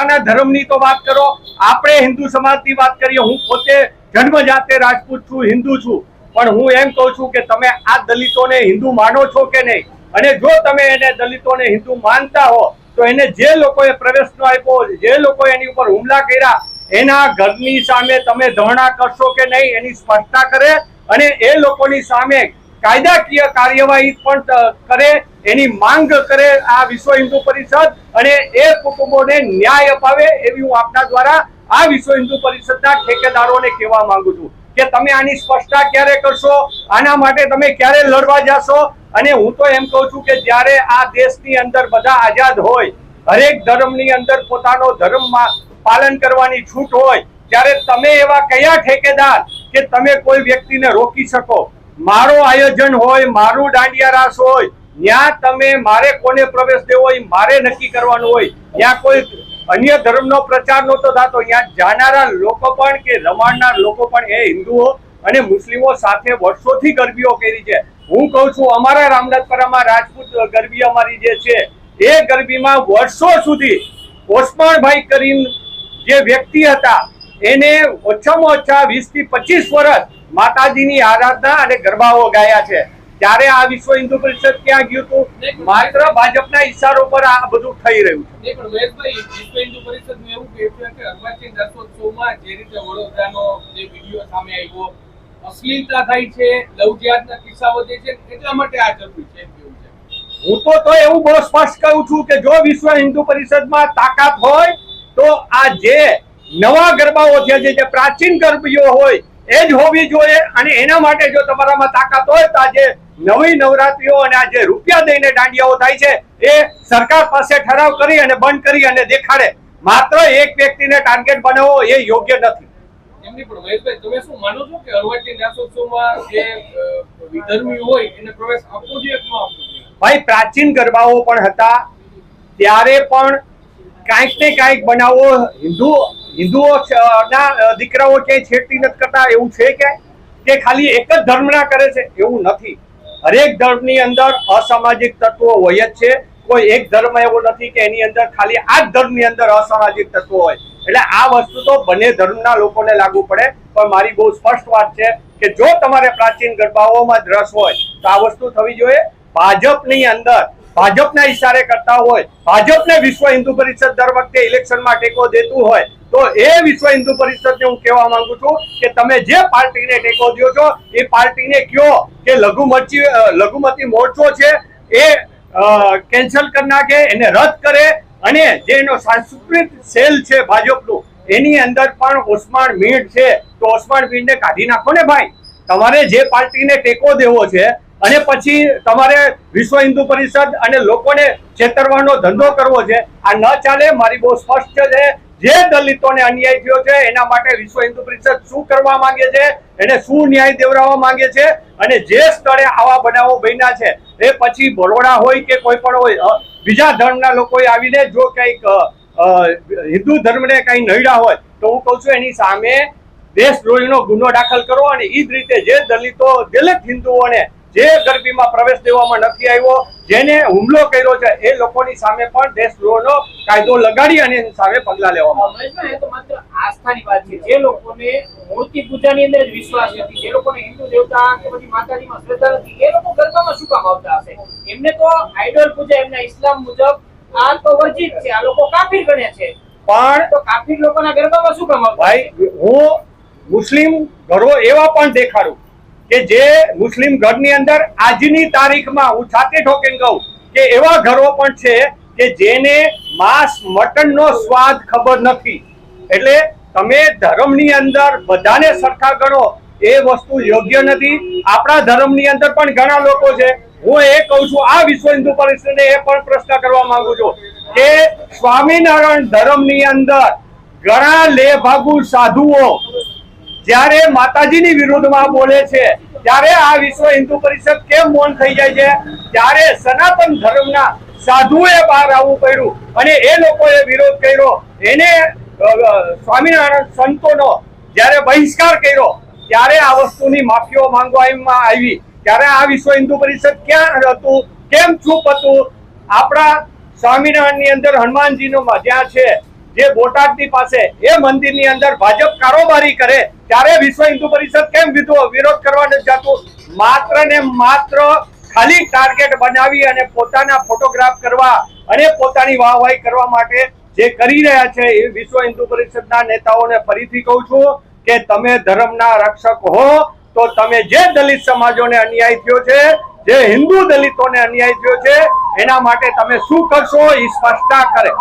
પોતાના ધર્મની તો વાત કરો. આપણે હિન્દુ સમાજની વાત કરીએ, હું પોતે જન્મ રાજપૂત છું, હિન્દુ છું. પણ હું એમ કહું છું કે તમે આ દલિતોને હિન્દુ માનો છો કે નહીં? અને જો તમે એને દલિતોને હિન્દુ માનતા હો, તો એને જે લોકોએ પ્રવેશ આપ્યો, જે લોકો એની ઉપર હુમલા કર્યા, એના ઘરની સામે તમે ધરણા કરશો કે નહીં, એની સ્પષ્ટતા કરે અને એ લોકોની સામે કાયદાકીય કાર્યવાહી પણ કરે એની માંગ કરે આ વિશ્વ હિન્દુ પરિષદ અને એ કુટુંબોને ન્યાય અપાવે એવી હું આપના દ્વારા આ વિશ્વ હિન્દુ પરિષદના ઠેકેદારોને કહેવા માંગુ છું કે તમે આની સ્પષ્ટતા ક્યારે કરશો? આના માટે તમે ક્યારે લડવા જાશો? અને હું તો એમ કહું છું કે જ્યારે આ દેશની અંદર બધા આઝાદ હોય, હરેક ધર્મની અંદર પોતાનો ધર્મમાં પાલન કરવાની છૂટ હોય, ત્યારે તમે એવા કયા ઠેકેદાર કે તમે કોઈ વ્યક્તિને રોકી શકો? મારો આયોજન હોય, મારું દાંડિયા રાસ હોય ત્યાં તમે મારે કોને પ્રવેશ દેવો હોય મારે નક્કી કરવાનું હોય. ત્યાં કોઈ અન્ય ધર્મનો પ્રચાર નહોતો થતો, ત્યાં જાનારા લોકો પણ કે રમાડનાર લોકો પણ એ હિન્દુઓ અને મુસ્લિમો સાથે વર્ષોથી ગરબીઓ કરી છે. હું કહું છું, અમારા રામનાથપરામાં રાજપૂત ગરબી અમારી જે છે, એ ગરબીમાં વર્ષો સુધી ઓસમાણભાઈ કરીમ જે વ્યક્તિ હતા, એને ઓછામાં ઓછા વીસથી પચીસ વર્ષ માતાજીની આરાધના અને ગરબાઓ ગાયા છે. ત્યારે આ વિશ્વ હિન્દુ પરિષદ ક્યાં ગયું હતું? માત્ર ભાજપના ઈશારો પર આ બધું થઈ રહ્યું છે. પણ મહેશભાઈ વિશ્વ હિન્દુ પરિષદનું એવું કહેવું છે કે અર્વાચીન રસોત્સવમાં જે રીતે વડોદરાનો જે વીડિયો સામે આવ્યો અશ્લીલતા થાય છે લવજિયાતના કિસ્સા વધે છે એટલા માટે આ જરૂરી છે હું તો તો એવું બહુ સ્પષ્ટ કહું છું કે જો વિશ્વ હિન્દુ પરિષદમાં તાકાત હોય તો આ જે નવા ગરબાઓ છે જે પ્રાચીન ગરબીઓ હોય એ જ હોવી જોઈએ અને એના માટે જો તમારામાં તાકાત હોય તો આજે નવી નવરાત્રીઓ અને આજે રૂપિયા દઈને દાંડિયાઓ થાય છે એ સરકાર પાસે ઠરાવ કરી અને બંધ કરી અને દેખાડે. માત્ર એક વ્યક્તિને ટાર્ગેટ બનાવવો એ યોગ્ય નથી. એમની પણ મહેશભાઈ તમે શું માનો છો કે અર્વાચીન રસોત્સવમાં જે વિધર્મી હોય એને પ્રવેશ આપવો જોઈએ કે ન આપવો જોઈએ? ભાઈ પ્રાચીન ગરબાઓ પણ હતા. ત્યારે પણ કાંઈક ને કાંઈક બનાવો, હિન્દુ હિન્દુઓ ના દીકરાઓ ક્યાંય છેડતી નથી કરતા, એવું છે કે? કે ખાલી એક જ ધર્મના કરે છે, એવું નથી. હરેક ધર્મની અંદર અસામાજિક તત્વો હોય જ છે. કોઈ એક ધર્મ એવો નથી કે એની અંદર ખાલી આ જ ધર્મની અંદર અસામાજિક તત્વો હોય. એટલે આ વસ્તુ તો બંને ધર્મના લોકોને લાગુ પડે. પણ મારી બહુ સ્પષ્ટ વાત છે કે જો તમારે પ્રાચીન ગરબાઓમાં જ રસ હોય, તો આ વસ્તુ થવી જોઈએ. ભાજપની અંદર ભાજપના ઈશારે કરતા હોય, ભાજપને વિશ્વ હિન્દુ પરિષદ દર વખતે ઇલેક્શનમાં ટેકો દેતું હોય, તો એ વિશ્વ હિન્દુ પરિષદને હું કહેવા માંગુ છું કે તમે જે પાર્ટીને ટેકો દો છો, એ પાર્ટીને કયો કે લઘુમતી લઘુમતી મોરચો છે, એ કેન્સલ કરી નાખે, એને રદ કરે, અને જે એનો સાંસ્કૃતિક સેલ છે ભાજપનું, એની અંદર પણ ઓસમાણ મીણ છે, તો ઓસમાણ મીણને કાઢી નાખો ને ભાઈ. તમારે જે પાર્ટીને ટેકો દેવો છે અને પછી તમારે વિશ્વ હિન્દુ પરિષદ અને લોકોને છેતરવાનો ધંધો કરવો છે. આ ન ચાલે, મારી બહુ સ્પષ્ટ છે. જે દલિતોને અન્યાય થયો છે, એના માટે વિશ્વ હિન્દુ પરિષદ શું કરવા માંગે છે? એને શું ન્યાય દેવડાવવા માંગે છે? અને જે સ્થળે આવા બનાવો બન્યા છે, એ પછી બરોડા હોય કે કોઈ પણ હોય બીજા ધર્મના લોકોએ આવીને જો કંઈક હિન્દુ ધર્મને કંઈ નડ્યા હોય, તો હું કહું છું એની સામે દેશદ્રોહીનો ગુનો દાખલ કરો અને એ જ રીતે જે દલિતો, દલિત હિન્દુઓને જે ગરબીમાં પ્રવેશ દેવામાં નથી આવ્યો જેને હુમલો કર્યો છે એ લોકોની સામે પણ દેશદ્રોહનો કાયદો લગાડી અને એની સામે પગલા લેવામાં આસ્થાની વાત છે. જે લોકોને મૂર્તિ પૂજાની અંદર જ વિશ્વાસ નથી જે લોકોને હિન્દુ દેવતા કે પછી માતાજીમાં શ્રદ્ધા નથી એ લોકો ગરબામાં શું કામ આવતા હશે? એમને તો આઈડોલ પૂજા એમના ઇસ્લામ મુજબ આ તો વર્જિત છે આ લોકો કાફીર ગણે છે. પણ તો કાફીર લોકોના ગરબામાં શું કામ ભાઈ હું મુસ્લિમ ઘરો એવા પણ દેખાડું. કે જે મુસ્લિમ ઘરની અંદર આજની તારીખમાં હું છાતી ઠોકીને કહું કે એવા ઘરો પણ છે કે જેને માંસ મટનનો સ્વાદ ખબર નથી. એટલે તમે ધર્મની અંદર બધાને સરખા ગણો, એ વસ્તુ યોગ્ય નથી. આપણા ધર્મની અંદર પણ ઘણા લોકો છે. હું એ કહું છું, આ વિશ્વ હિન્દુ પરિષદને એ પણ પ્રશ્ન કરવા માંગુ છું કે સ્વામિનારાયણ ધર્મની અંદર ઘણા લેભાગુ સાધુઓ જ્યારે માતાજીની વિરુદ્ધમાં બોલે છે, ત્યારે આ વિશ્વ હિન્દુ પરિષદ કેમ મૌન થઈ જાય છે? ત્યારે સનાતન ધર્મના સાધુએ બહાર આવવું પડ્યું અને એ લોકોએ વિરોધ કર્યો, એને સ્વામિનારાયણ સંતોનો જ્યારે બહિષ્કાર કર્યો, ત્યારે આ વસ્તુની માફીઓ માંગવામાં આવી. ત્યારે આ વિશ્વ હિન્દુ પરિષદ ક્યાં હતું? કેમ ચૂપ હતું? આપણા સ્વામિનારાયણની અંદર હનુમાનજીનો જ્યાં છે, જે બોટાદની પાસે, એ મંદિરની અંદર ભાજપ કારોબારી કરે ત્યારે વિશ્વ હિન્દુ પરિષદ કેમ વિરોધ કરવા નથી જતું? માત્ર ને માત્ર ખાલી ટાર્ગેટ બનાવી અને પોતાના ફોટોગ્રાફ કરવા અને પોતાની વાહવાહી કરવા માટે જે કરી રહ્યા છે એ વિશ્વ હિન્દુ પરિષદના નેતાઓને ફરીથી કહું છું કે તમે ધર્મના રક્ષક હો, તો તમે જે દલિત સમાજોને અન્યાય થયો છે, જે હિન્દુ દલિતોને અન્યાય થયો છે, એના માટે તમે શું કરશો એ સ્પષ્ટતા કરે.